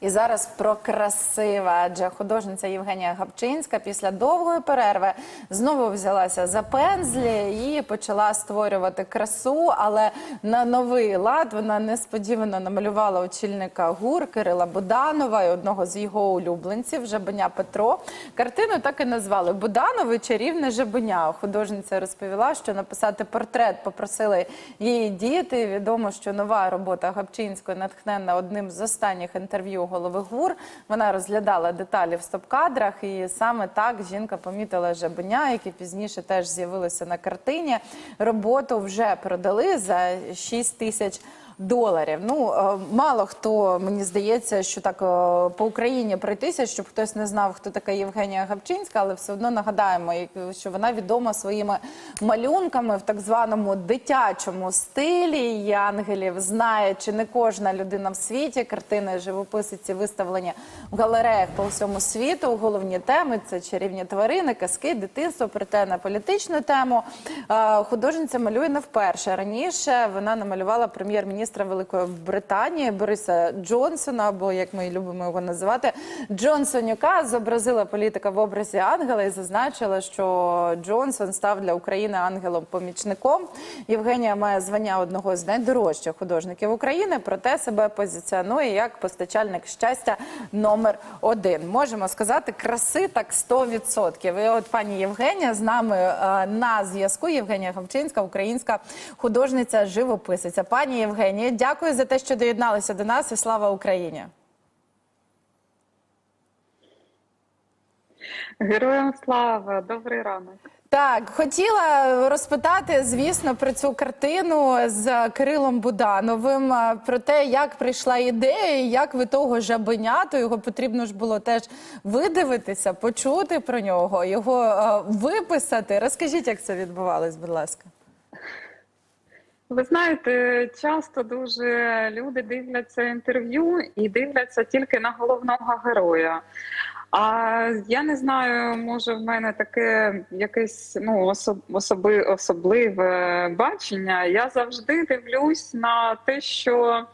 І зараз про красиве, адже художниця Євгенія Гапчинська після довгої перерви знову взялася за пензлі і почала створювати красу. Але на новий лад вона несподівано намалювала очільника ГУР Кирила Буданова і одного з його улюбленців Жабеня Петро. Картину так і назвали Буданови чарівне жабеня. Художниця розповіла, що написати портрет попросили її діти. Відомо, що нова робота Гапчинської натхненна одним з останніх інтерв'ю голови ГУР. Вона розглядала деталі в стоп-кадрах, і саме так жінка помітила жабеня, яке пізніше теж з'явилося на картині. Роботу вже продали за 6 тисяч. Доларів. Ну е, мало хто мені здається, що так е, по Україні пройтися, щоб хтось не знав, хто така Євгенія Гапчинська, але все одно нагадаємо, що вона відома своїми малюнками в так званому дитячому стилі. Її ангелів знає чи не кожна людина в світі. Картини живописиці виставлені в галереях по всьому світу. Головні теми це чарівні тварини, казки, дитинство, проте на політичну тему. Е, Художниця малює не вперше. Раніше вона намалювала прем'єр-міністра Великої Британії Бориса Джонсона, або як ми любимо його називати, Джонсонюка. Зобразила політика в образі ангела і зазначила, що Джонсон став для України ангелом-помічником. Євгенія має звання одного з найдорожчих художників України, проте себе позиціонує як постачальник щастя номер один. Можемо сказати, краси так 100%. І от пані Євгенія з нами е, на зв'язку. Євгенія Гавчинська, українська художниця, живописиця. Пані Євгенія, дякую за те, що доєдналися до нас. І слава Україні! Героям слава, добрий ранок. Так, хотіла розпитати, звісно, про цю картину з Кирилом Будановим, про те, як прийшла ідея, і як ви того жабеня, то його потрібно ж було теж видивитися, почути про нього, його виписати. Розкажіть, як це відбувалось, будь ласка. Ви знаєте, часто дуже люди дивляться інтерв'ю і дивляться тільки на головного героя. А я не знаю, може в мене таке якесь ну, особ, особи, особливе бачення. Я завжди дивлюсь на те, що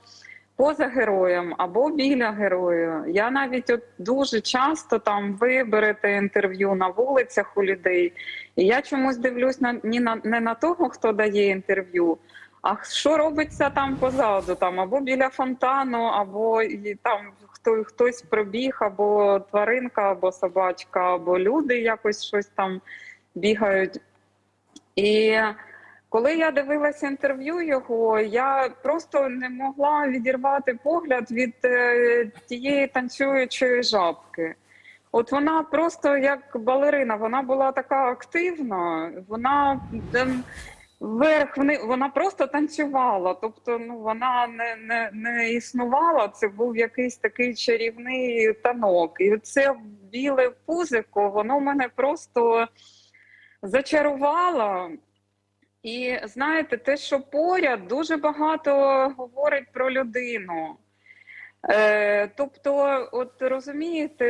поза героєм або біля героя. Я навіть от дуже часто там ви берете інтерв'ю на вулицях у людей, і я чомусь дивлюсь на ні на не на того, хто дає інтерв'ю. А що робиться там позаду, там або біля фонтану, або і там хто хтось пробіг, або тваринка, або собачка, або люди якось щось там бігають. І коли я дивилася інтерв'ю його, я просто не могла відірвати погляд від е, тієї танцюючої жабки. От вона просто як балерина, вона була така активна, вона ем, вверх вона просто танцювала. Тобто, ну вона не, не, не існувала. Це був якийсь такий чарівний танок. І це біле пузико, воно мене просто зачарувало. І знаєте, те, що поряд дуже багато говорить про людину. Е, тобто, от розумієте,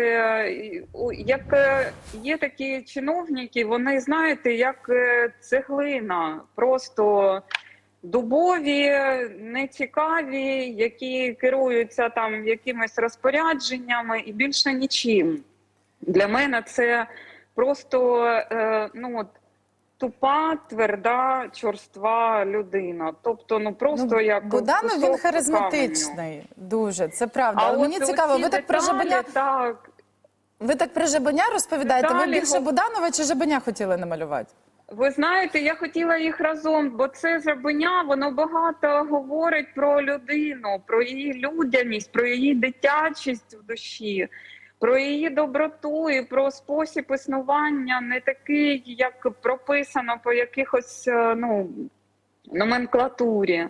як е, є такі чиновники, вони знаєте, як е, цеглина, просто дубові, нецікаві, які керуються там якимись розпорядженнями і більше нічим. Для мене це просто ну от. Тупа, тверда, чорства людина. Тобто, ну просто як Буданов він харизматичний, дуже це правда. А Але мені цікаво, ви так про деталі, жабеня, Так, ви так про жабеня розповідаєте. Ви більше Буданова чи жабеня хотіли намалювати? ви знаєте, я хотіла їх разом, бо це жабеня, воно багато говорить про людину, про її людяність, про її дитячість в душі, про її доброту і про спосіб існування, не такий, як прописано по якихось е, ну, номенклатурі.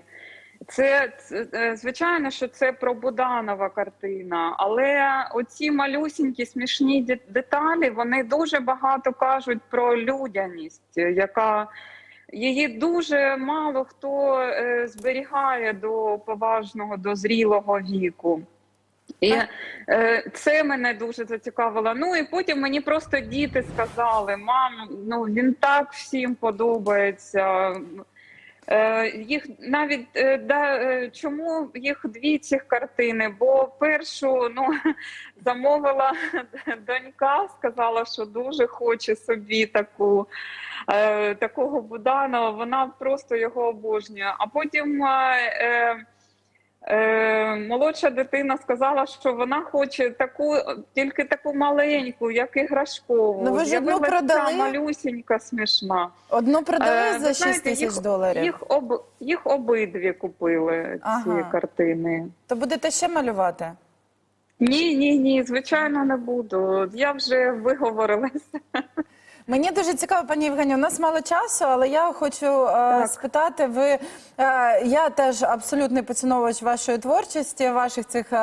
Це, е, звичайно, що це про Буданова картина, але оці малюсінькі смішні деталі вони дуже багато кажуть про людяність, яка її дуже мало хто е, зберігає до поважного, до зрілого віку. І е, це мене дуже зацікавило. Ну і потім мені просто діти сказали: мам, ну він так всім подобається. Е, їх навіть е, да, е, чому їх дві цих картини? Бо першу ну замовила донька, сказала, що дуже хоче собі таку е, такого Буданова. Вона просто його обожнює. А потім е, е, молодша дитина сказала, що вона хоче таку, тільки таку маленьку, як іграшкову. Ну, ви ж одну З'явилася продали? малюсінька, смішна. Одну продали Е, за ви 6 знаєте, тисяч їх- доларів. Їх, об, їх обидві купили, Ага. ці картини. То будете ще малювати? Ні, ні, ні, звичайно, не буду. Я вже виговорилася. Мені дуже цікаво, пані Євгенію, у нас мало часу, але я хочу е, спитати. Ви е, я теж абсолютний поціновувач вашої творчості, ваших цих е,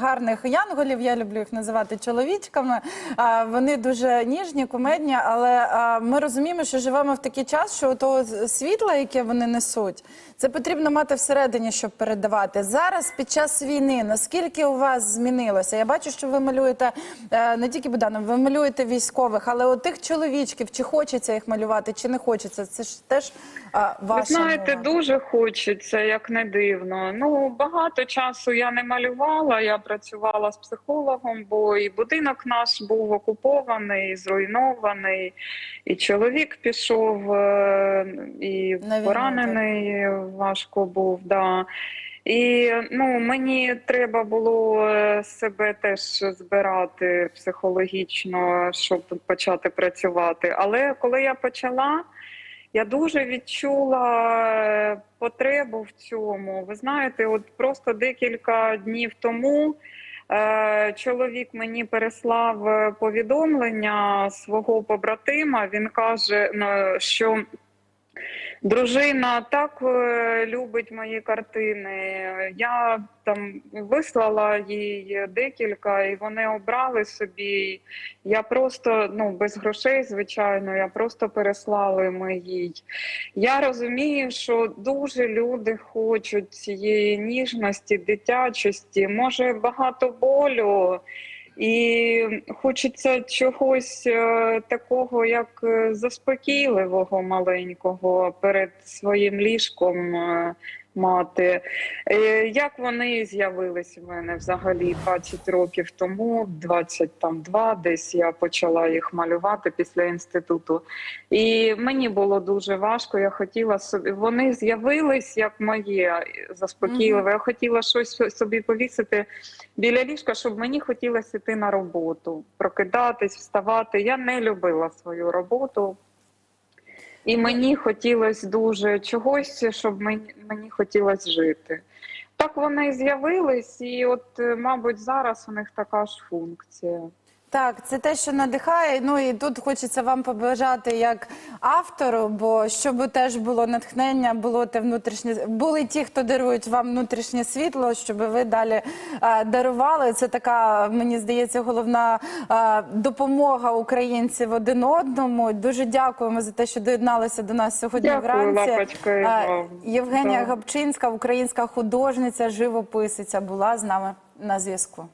гарних янголів. Я люблю їх називати чоловічками. Е, вони дуже ніжні, кумедні, але е, ми розуміємо, що живемо в такий час, що того світла, яке вони несуть, це потрібно мати всередині, щоб передавати. Зараз під час війни наскільки у вас змінилося? Я бачу, що ви малюєте е, не тільки Буданов, ви малюєте військових, але от тих чоловічків, чи хочеться їх малювати, чи не хочеться. Це ж теж е, ваша Ви знаєте, мова. дуже хочеться, як не дивно. Ну багато часу я не малювала. Я працювала з психологом, бо і будинок наш був окупований, зруйнований, і чоловік пішов, е, і поранений важко був. Да. І ну мені треба було е, себе теж збирати психологічно, щоб почати працювати. Але коли я почала, я дуже відчула е, потребу в цьому. Ви знаєте, от просто декілька днів тому. е, Чоловік мені переслав повідомлення свого побратима. Він каже, що Дружина так е, любить мої картини. Я там вислала їй декілька, і вони обрали собі. Я просто ну без грошей, звичайно, я просто переслала ми їй. Я розумію, що дуже люди хочуть цієї ніжності, дитячості, може багато болю. І хочеться чогось е, такого, як е, заспокійливого маленького перед своїм ліжком е, мати. Е, Як вони з'явились в мене взагалі 20 років тому, 22 десь я почала їх малювати після інституту. І мені було дуже важко. Я хотіла собі. Вони з'явились як моє заспокійливе. Я хотіла щось собі повісити біля ліжка, щоб мені хотілося йти на роботу, прокидатись, вставати. Я не любила свою роботу. І мені хотілося дуже чогось, щоб мені, мені хотілося жити. Так вони з'явились, і от, е, мабуть, зараз у них така ж функція. Так, це те, що надихає. Ну і тут хочеться вам побажати як автору, бо щоб теж було натхнення, було те внутрішнє були ті, хто дарують вам внутрішнє світло, щоб ви далі е, дарували. Це така, мені здається, головна е, допомога українців один одному. Дуже дякуємо за те, що доєдналися до нас сьогодні Дякую, вранці. лапочка, Е. Євгенія Да. Габчинська, українська художниця, живописиця, була з нами на зв'язку.